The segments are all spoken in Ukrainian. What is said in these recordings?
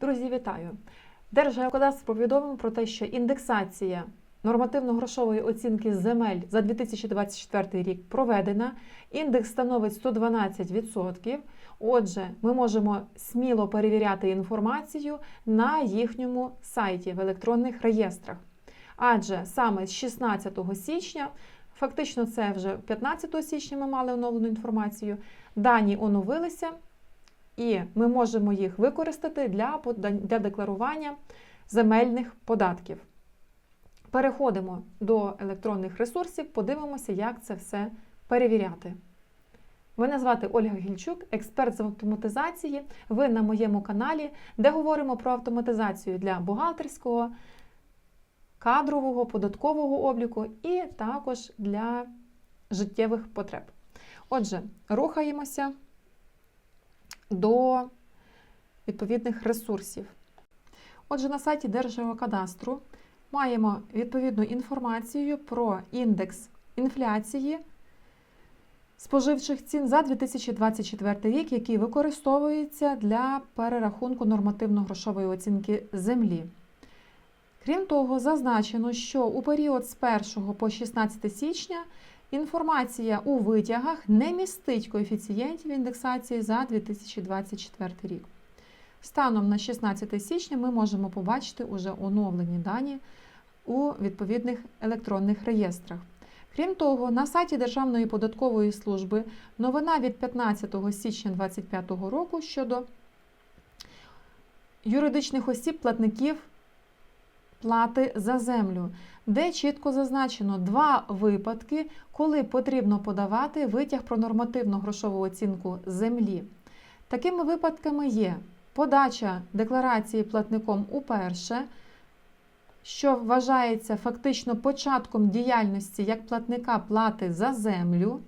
Друзі, вітаю! Держгеокадастр повідомив про те, що індексація нормативно-грошової оцінки земель за 2024 рік проведена. Індекс становить 112%. Отже, ми можемо сміло перевіряти інформацію на їхньому сайті в електронних реєстрах. Адже саме з 16 січня, фактично це вже 15 січня ми мали оновлену інформацію, дані оновилися, і ми можемо їх використати для, для декларування земельних податків. Переходимо до електронних ресурсів, подивимося, як це все перевіряти. Мене звати Ольга Гільчук, експерт з автоматизації. Ви на моєму каналі, де говоримо про автоматизацію для бухгалтерського, кадрового, податкового обліку і також для життєвих потреб. Отже, рухаємося до відповідних ресурсів. Отже, на сайті Держгеокадастру маємо відповідну інформацію про індекс інфляції споживчих цін за 2024 рік, який використовується для перерахунку нормативно-грошової оцінки землі. Крім того, зазначено, що у період з 1 по 16 січня інформація у витягах не містить коефіцієнтів індексації за 2024 рік. Станом на 16 січня ми можемо побачити уже оновлені дані у відповідних електронних реєстрах. Крім того, на сайті Державної податкової служби новина від 15 січня 2025 року щодо юридичних осіб платників плати за землю, де чітко зазначено два випадки, коли потрібно подавати витяг про нормативну грошову оцінку землі. Такими випадками є подача декларації платником уперше, що вважається фактично початком діяльності як платника плати за землю.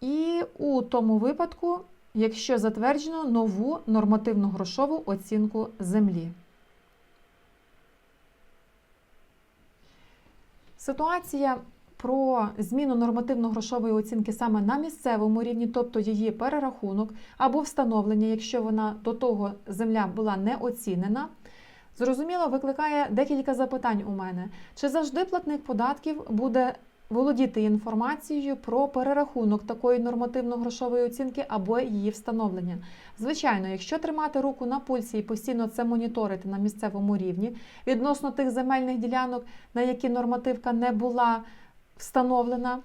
І у тому випадку, якщо затверджено нову нормативну грошову оцінку землі. Ситуація про зміну нормативно-грошової оцінки саме на місцевому рівні, тобто її перерахунок або встановлення, якщо вона до того земля була не оцінена, зрозуміло, викликає декілька запитань у мене. Чи завжди платник податків буде володіти інформацією про перерахунок такої нормативно-грошової оцінки або її встановлення? Звичайно, якщо тримати руку на пульсі і постійно це моніторити на місцевому рівні відносно тих земельних ділянок, на які нормативка не була встановлена,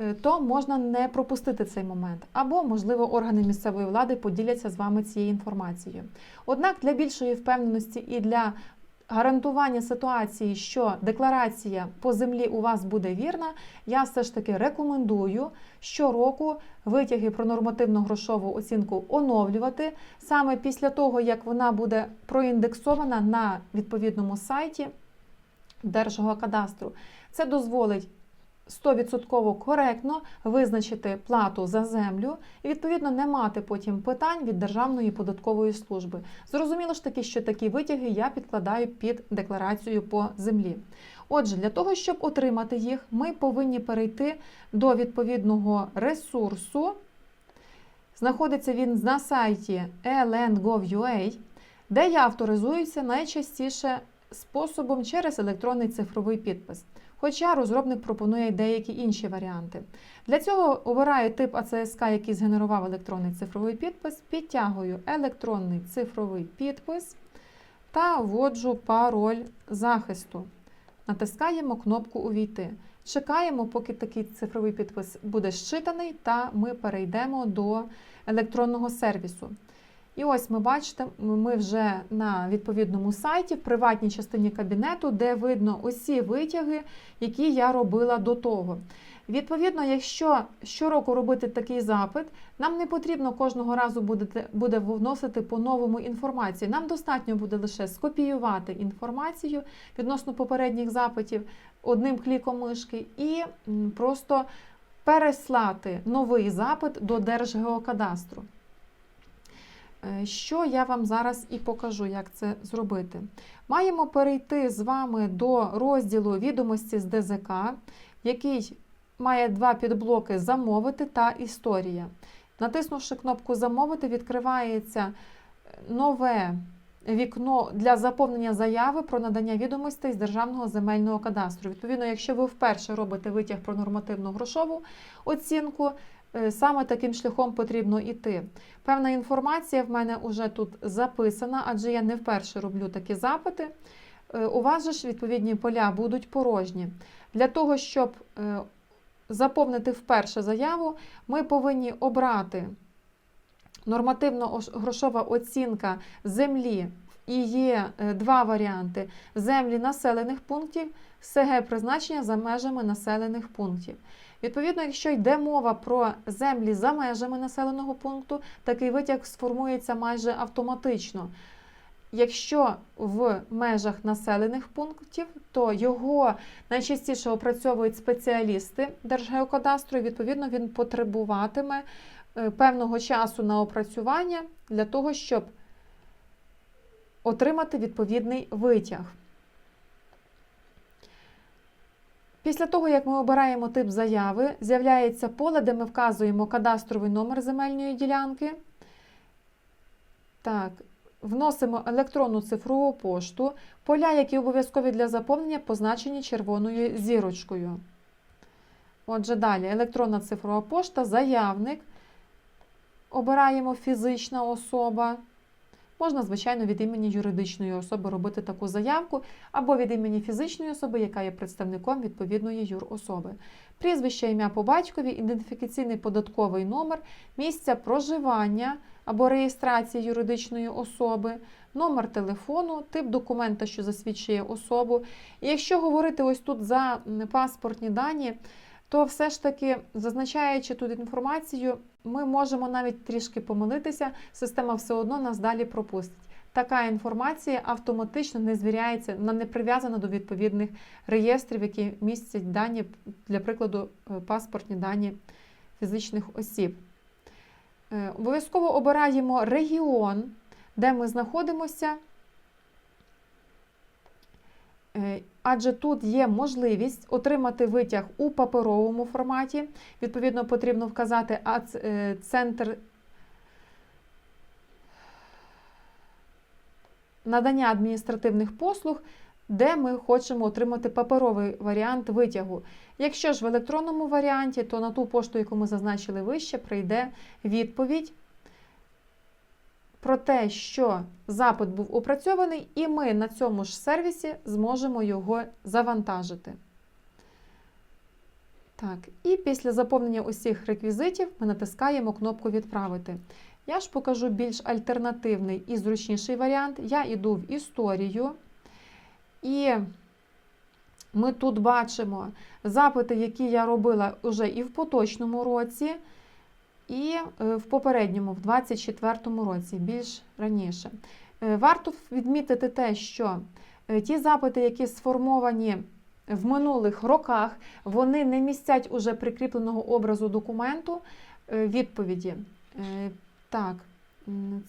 е, то можна не пропустити цей момент. Або, можливо, органи місцевої влади поділяться з вами цією інформацією. Однак для більшої впевненості і для гарантування ситуації, що декларація по землі у вас буде вірна, я все ж таки рекомендую щороку витяги про нормативну грошову оцінку оновлювати саме після того, як вона буде проіндексована на відповідному сайті Держгеокадастру. Це дозволить 100% коректно визначити плату за землю і, відповідно, не мати потім питань від Державної податкової служби. Зрозуміло ж таки, що такі витяги я підкладаю під декларацію по землі. Отже, для того, щоб отримати їх, ми повинні перейти до відповідного ресурсу. Знаходиться він на сайті ln.gov.ua, де я авторизуюся найчастіше способом через електронний цифровий підпис. Хоча розробник пропонує деякі інші варіанти. Для цього обираю тип АЦСК, який згенерував електронний цифровий підпис, підтягую електронний цифровий підпис та вводжу пароль захисту. Натискаємо кнопку Увійти. Чекаємо, поки такий цифровий підпис буде щитаний, та ми перейдемо до електронного сервісу. І ось ми бачите, ми вже на відповідному сайті, в приватній частині кабінету, де видно усі витяги, які я робила до того. Відповідно, якщо щороку робити такий запит, нам не потрібно кожного разу буде, буде вносити по новому інформацію. Нам достатньо буде лише скопіювати інформацію відносно попередніх запитів одним кліком мишки і просто переслати новий запит до Держгеокадастру. Е, Що я вам зараз і покажу, як це зробити. Маємо перейти з вами до розділу відомості з ДЗК, який має два підблоки Замовити та Історія. Натиснувши кнопку Замовити, відкривається нове вікно для заповнення заяви про надання відомостей з Державного земельного кадастру. Відповідно, якщо ви вперше робите витяг про нормативну грошову оцінку, е, саме таким шляхом потрібно йти. Певна інформація в мене вже тут записана, адже я не вперше роблю такі запити. Е, У ж відповідні поля будуть порожні. Для того, щоб е, заповнити вперше заяву, ми повинні обрати нормативно-грошова оцінка землі. І є е, два варіанти: землі населених пунктів, СГ призначення за межами населених пунктів. Відповідно, якщо йде мова про землі за межами населеного пункту, такий витяг сформується майже автоматично. Якщо в межах населених пунктів, то його найчастіше опрацьовують спеціалісти Держгеокадастру, і відповідно він потребуватиме е, певного часу на опрацювання для того, щоб отримати відповідний витяг. Після того, як ми обираємо тип заяви, з'являється поле, де ми вказуємо кадастровий номер земельної ділянки. Так, вносимо електронну цифрову пошту. Поля, які обов'язкові для заповнення, позначені червоною зірочкою. Отже, далі електронна цифрова пошта, заявник. Обираємо фізична особа. Можна, звичайно, від імені юридичної особи робити таку заявку, або від імені фізичної особи, яка є представником відповідної юрособи. Прізвище, ім'я по батькові, ідентифікаційний податковий номер, місця проживання або реєстрації юридичної особи, номер телефону, тип документа, що засвідчує особу. І якщо говорити ось тут за паспортні дані, то все ж таки, зазначаючи тут інформацію, ми можемо навіть трішки помилитися, система все одно нас далі пропустить. Така інформація автоматично не звіряється, вона не прив'язана до відповідних реєстрів, які містять дані, для прикладу, е, паспортні дані фізичних осіб. Е, Обов'язково обираємо регіон, де ми знаходимося. Е, Адже тут є можливість отримати витяг у паперовому форматі. Відповідно, потрібно вказати е, центр надання адміністративних послуг, де ми хочемо отримати паперовий варіант витягу. Якщо ж в електронному варіанті, то на ту пошту, яку ми зазначили вище, прийде відповідь про те, що запит був опрацьований, і ми на цьому ж сервісі зможемо його завантажити. Так, і після заповнення усіх реквізитів ми натискаємо кнопку Відправити. Я ж покажу більш альтернативний і зручніший варіант. Я йду в історію, і ми тут бачимо запити, які я робила вже і в поточному році. І е, в попередньому, в 2024 році, більш раніше. Е, Варто відмітити те, що е, ті запити, які сформовані в минулих роках, вони не містять уже прикріпленого образу документу відповіді. Так,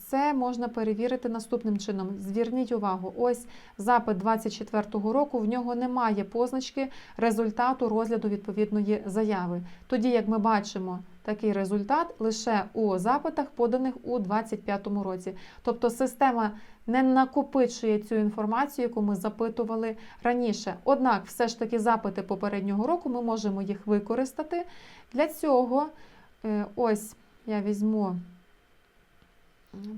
це можна перевірити наступним чином. Зверніть увагу, ось запит 24-го року, в нього немає позначки результату розгляду відповідної заяви. Тоді, як ми бачимо, такий результат лише у запитах, поданих у 2025 році. Тобто система не накопичує цю інформацію, яку ми запитували раніше. Однак, все ж таки, запити попереднього року ми можемо їх використати. Для цього е, ось я візьму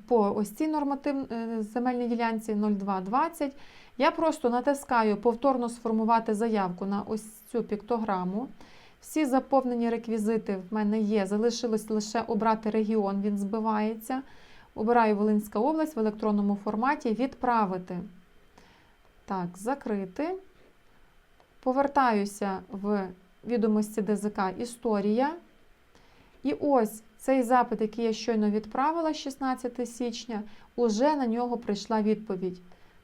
по ось цій норматив е, земельній ділянці 0220. Я просто натискаю повторно сформувати заявку на ось цю піктограму. Всі заповнені реквізити в мене є. Залишилось лише обрати регіон, він збивається. Обираю Волинська область в електронному форматі відправити. Так, закрити. Повертаюся в відомості ДЗК Історія. І ось цей запит, який я щойно відправила 16 січня, уже на нього прийшла відповідь.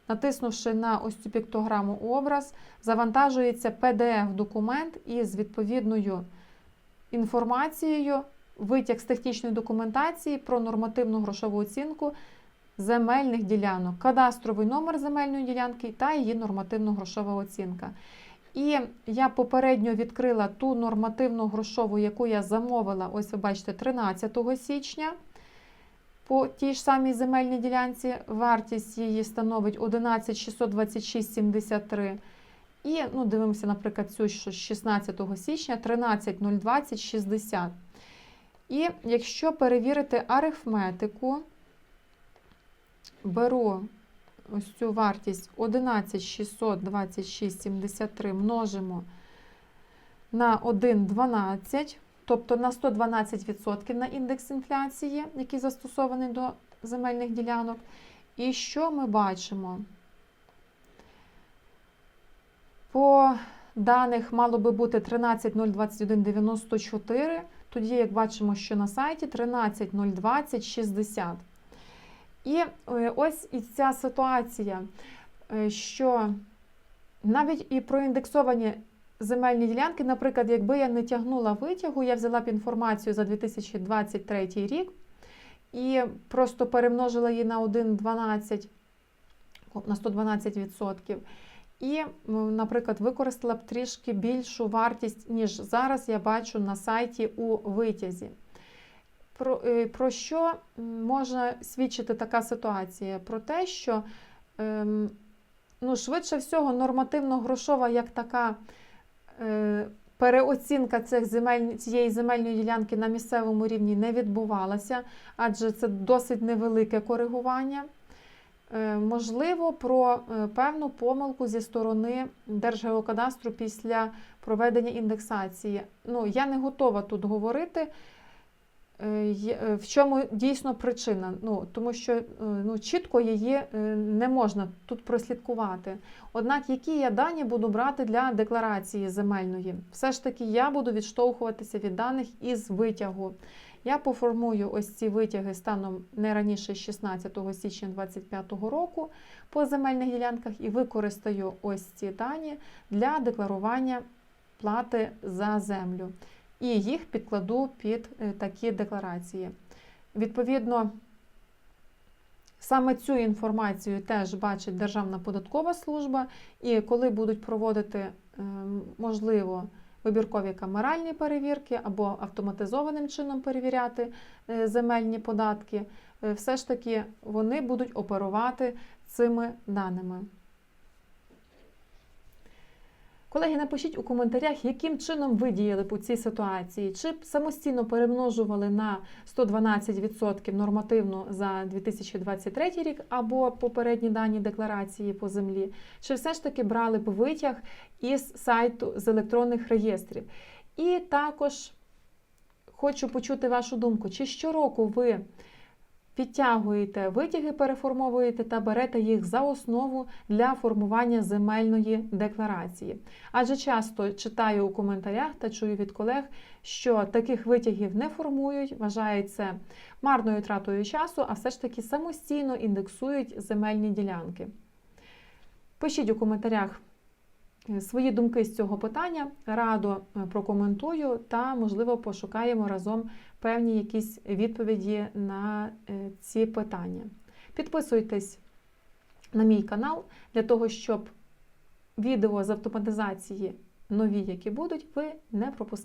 Натиснувши на ось цю піктограму образ, завантажується PDF-документ із відповідною інформацією, витяг з технічної документації про нормативну грошову оцінку земельних ділянок, кадастровий номер земельної ділянки та її нормативно грошова оцінка. І я попередньо відкрила ту нормативну грошову, яку я замовила, ось ви бачите, 13 січня. По тій ж самій земельній ділянці вартість її становить 11 626,73. І ну, дивимося, наприклад, цю що з 16 січня 13.020,60. І якщо перевірити арифметику, беру ось цю вартість 11,626,73 множимо на 1,12, тобто на 112% на індекс інфляції, який застосований до земельних ділянок. І що ми бачимо? По даних мало би бути 13.021,94, тоді, як бачимо, що на сайті 13.020,60. І е, ось і ця ситуація, е, що навіть і проіндексовані земельні ділянки, наприклад, якби я не тягнула витягу, я взяла б інформацію за 2023 рік і просто перемножила її на 1,12 на 112%. І, наприклад, використала б трішки більшу вартість, ніж зараз я бачу на сайті у витязі. Про, е, про що може свідчити така ситуація? Про те, що ем, ну, швидше всього нормативно-грошова як така переоцінка цих земель, цієї земельної ділянки на місцевому рівні не відбувалася, адже це досить невелике коригування. Е, Можливо, про е, певну помилку зі сторони Держгеокадастру після проведення індексації. Ну, я не готова тут говорити, е, е, в чому дійсно причина. Ну, тому що е, ну, чітко її е, не можна тут прослідкувати. Однак, які я дані буду брати для декларації земельної? Все ж таки, я буду відштовхуватися від даних із витягу. Я поформую ось ці витяги станом не раніше 16 січня 2025 року по земельних ділянках і використаю ось ці дані для декларування плати за землю. І їх підкладу під е, такі декларації. Відповідно, саме цю інформацію теж бачить Державна податкова служба, і коли будуть проводити, ем, можливо, вибіркові камеральні перевірки або автоматизованим чином перевіряти е, земельні податки, е, все ж таки вони будуть оперувати цими даними. Колеги, напишіть у коментарях, яким чином ви діяли по цій ситуації. Чи б самостійно перемножували на 112% нормативно за 2023 рік або попередні дані декларації по землі, чи все ж таки брали б витяг із сайту з електронних реєстрів. І також хочу почути вашу думку, чи щороку ви підтягуєте витяги, переформовуєте та берете їх за основу для формування земельної декларації. Адже часто читаю у коментарях та чую від колег, що таких витягів не формують, вважають це марною тратою часу, а все ж таки самостійно індексують земельні ділянки. Пишіть у коментарях свої думки з цього питання, радо е, прокоментую та, можливо, пошукаємо разом певні якісь відповіді на е, ці питання. Підписуйтесь на мій канал для того, щоб відео з автоматизації нові, які будуть, ви не пропускали.